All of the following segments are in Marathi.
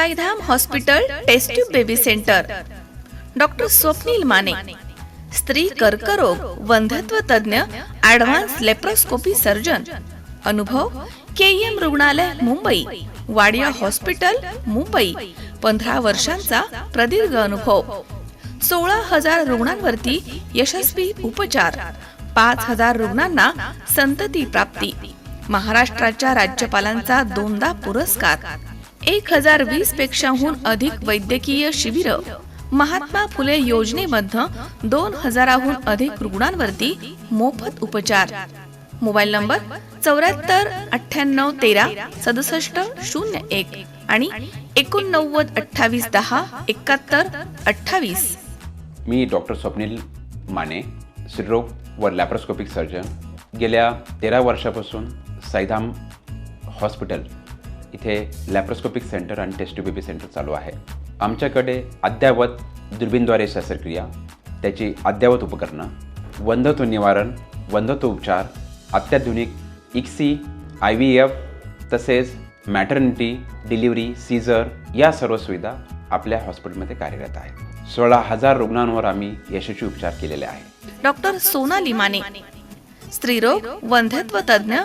Saidham hospital test tube baby centre. Doctor Swapnil Mane. स्त्री कर्करोग वंधत्व तज्ञ ऍडव्हान्स लेप्रोस्कोपी सर्जन. अनुभव के एम रुग्णालय मुंबई. वाडिया हॉस्पिटल मुंबई. पंधरा वर्षांचा प्रदीर्घ अनुभव. सोळा हजार रुग्णांवरती यशस्वी उपचार. पाच हजार रुग्णांना संतती प्राप्ती. महाराष्ट्राच्या राज्यपालांचा दोनदा पुरस्कार. एक हजार वीस पेक्षाहून अधिक वैद्यकीय शिबिर महात्मा फुले योजनेमध्ये दोन हजाराहून अधिक रुग्णांवरती मोफत उपचार. मोबाईल नंबर चौऱ्याहत्तर अठ्ठ्याण्णव तेरा सदुसष्ट शून्य एक आणि एकोणनव्वद अठ्ठावीस दहा एकाहत्तर अठ्ठावीस. मी डॉक्टर स्वप्नील माने स्त्रीरोग व लॅप्रोस्कोपिक सर्जन. गेल्या तेरा वर्षापासून साईधाम हॉस्पिटल इथे लॅप्रोस्कोपिक सेंटर आणि टेस्ट बेबी सेंटर चालू आहे. आमच्याकडे अद्ययावत दुर्बीनद्वारे शस्त्रक्रिया त्याची अद्ययावत उपकरणं वंधत्व निवारण वंधत्व उपचार अत्याधुनिक इक्सी आय व्ही एफ तसेच मॅटर्निटी डिलिव्हरी सीझर या सर्व सुविधा आपल्या हॉस्पिटलमध्ये कार्यरत आहेत. सोळा हजार रुग्णांवर आम्ही यशस्वी उपचार केलेले आहे डॉक्टर सोनाली माने स्त्रीरोग वंध्यत्व तज्ज्ञ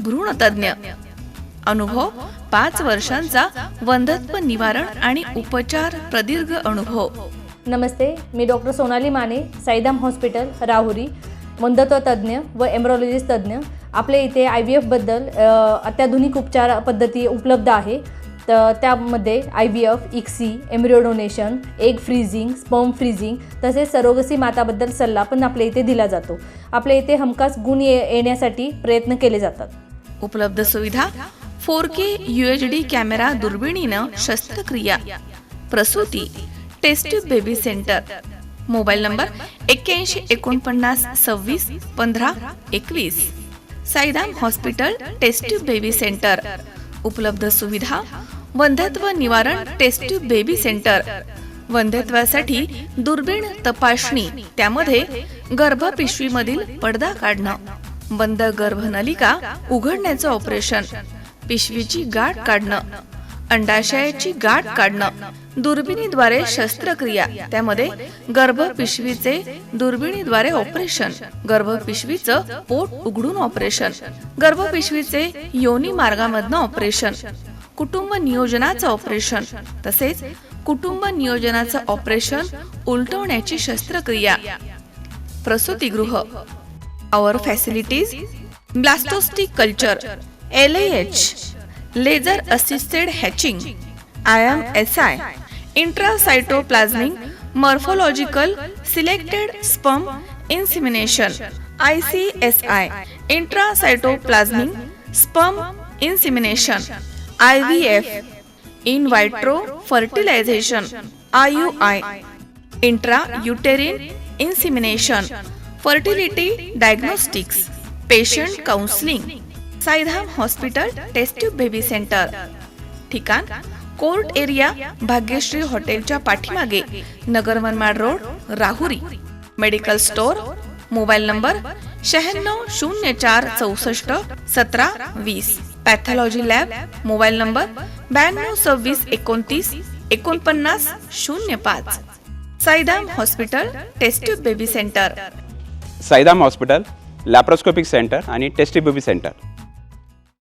भ्रूण तज्ञ अनुभव पाच वर्षांचा वंध्यत्व निवारण आणि उपचार प्रदीर्घ अनुभव. नमस्ते मी डॉक्टर सोनाली माने साईदाम हॉस्पिटल राहुरी वंधत्व तज्ज्ञ व एम्ब्रॉलॉजिस्ट तज्ज्ञ. आपल्या इथे आय व्ही एफबद्दल अत्याधुनिक उपचार पद्धती उपलब्ध आहे. तर त्यामध्ये I V F ICSI embryo donation egg freezing sperm freezing तसेच सरोगसी माताबद्दल सल्ला पण आपल्या इथे दिला जातो. आपल्या इथे हमखास गुण ये येण्यासाठी प्रयत्न केले जातात. उपलब्ध सुविधा फोर के डी कॅमेरा दुर्बिणीनं शस्त्रक्रिया. प्रसूती test baby centre. Mobile number एक्क्याऐंशी एकोणपन्नास सव्वीस पंधरा एकवीस. Saidham hospital test baby centre. उपलब्ध सुविधा वंध्यत्व निवारण टेस्ट बेबी सेंटर. वंध्यत्वासाठी दुर्बीण तपासणी त्यामध्ये गर्भपिशवीमधील पडदा काढणं. बंद गर्भनलिका उघडण्याचं ऑपरेशन. पिशवीची गाठ काढणं अंडाशयाची गाठ काढणं दुर्बिणीद्वारे शस्त्रक्रिया त्यामध्ये गर्भपिशवीचे दुर्बिणीद्वारे ऑपरेशन गर्भपिशवीचं पोट उघडून ऑपरेशन गर्भपिशवीचे योनी मार्गामधनं ऑपरेशन कुटुंब नियोजनाचं ऑपरेशन तसेच कुटुंब नियोजनाचं ऑपरेशन उलटवण्याची शस्त्रक्रिया. प्रसूतीगृह. L H laser assisted hatching I M S I intracytoplasmic morphological selected sperm insemination I C S I intracytoplasmic sperm insemination I V F in vitro fertilisation I U I intra uterine insemination fertility diagnostics patient counselling Saidham hospital test tube baby centre. ठिकाण कोर्ट एरिया भाग्यश्री हॉटेलच्या पाठीमागे Nagar Manmad road Rahuri. Medical store mobile number शहाण्णव शून्य चार चौसष्ट सतरा वीस. पॅथॉलॉजी लॅब मोबाईल नंबर ब्याण्णव सव्वीस एकोणतीस एकोणपन्नास शून्य पाच. Saidham hospital test tube baby centre. Saidham hospital laparoscopic centre आणि टेस्टी बेबी सेंटर.